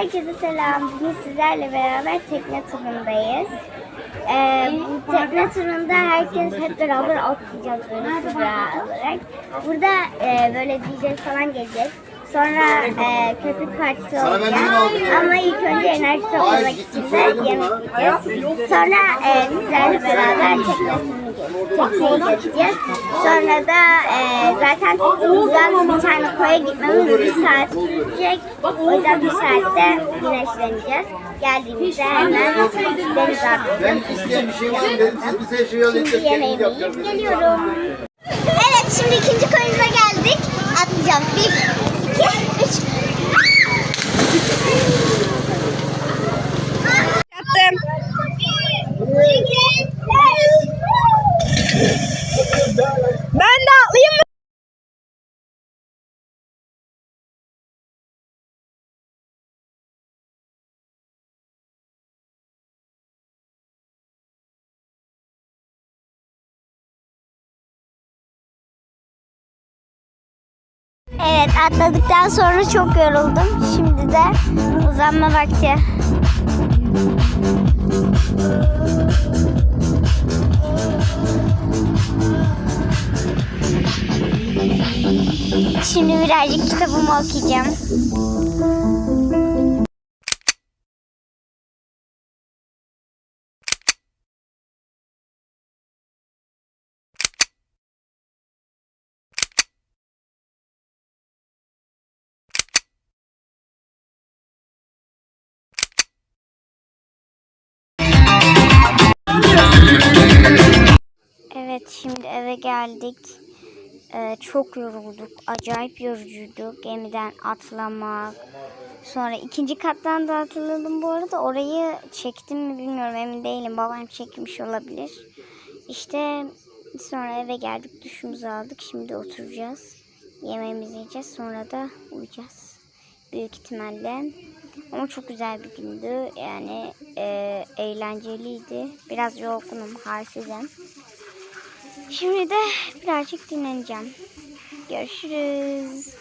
Herkese selam. Bugün sizlerle beraber tekne turundayız. Ee, bu tekne turunda herkes hep beraber atlayacağız böyle tura olarak. Burada e, böyle DJ falan gelecek. Sonra e, köpük partisi olacak. Ama ilk önce enerji toplamak için de yemek yiyeceğiz. Sonra e, sizlerle beraber tekne turunu tekneye geçeceğiz. Sonra da e, zaten buradan bir tane koya gitmemiz bir saat sürecek. O yüzden bir saatte güneşleneceğiz. Geldiğimizde hemen denize atlayacağız. İsteyen bir şey var mı dedim. Siz bize şey öyle Şimdi yemeğimi yiyip geliyorum. Evet şimdi ikinci koyumuza geldik. Atlayacağım. Bir, iki, üç. Yaptım. Ben de atlayayım mı? Evet atladıktan sonra çok yoruldum. Şimdi de uzanma vakti. Şimdi birazcık kitabımı okuyacağım. Geldik. Ee, çok yorulduk. Acayip yorucuydu. Gemiden atlamak. Sonra ikinci kattan da atladım bu arada. Orayı çektim mi bilmiyorum emin değilim. Babam çekmiş olabilir. İşte sonra eve geldik. Duşumuzu aldık. Şimdi oturacağız. Yemeğimizi yiyeceğiz. Sonra da uyuyacağız. Büyük ihtimalle. Ama çok güzel bir gündü. Yani e, eğlenceliydi. Biraz yorgunum, halsizim. Şimdi de birazcık dinleneceğim. Görüşürüz.